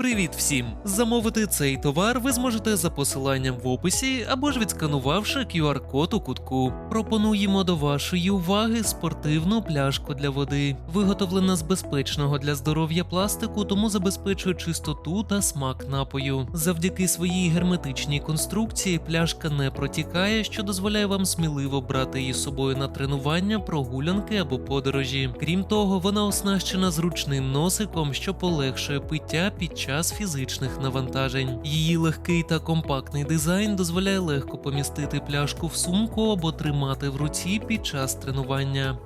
Привіт всім! Замовити цей товар ви зможете за посиланням в описі або ж відсканувавши QR-код у кутку. Пропонуємо до вашої уваги спортивну пляшку для води, виготовлена з безпечного для здоров'я пластику, тому забезпечує чистоту та смак напою. Завдяки своїй герметичній конструкції пляшка не протікає, що дозволяє вам сміливо брати її з собою на тренування, прогулянки або подорожі. Крім того, вона оснащена зручним носиком, що полегшує пиття під час фізичних навантажень. Її легкий та компактний дизайн дозволяє легко помістити пляшку в сумку або тримати в руці під час тренування.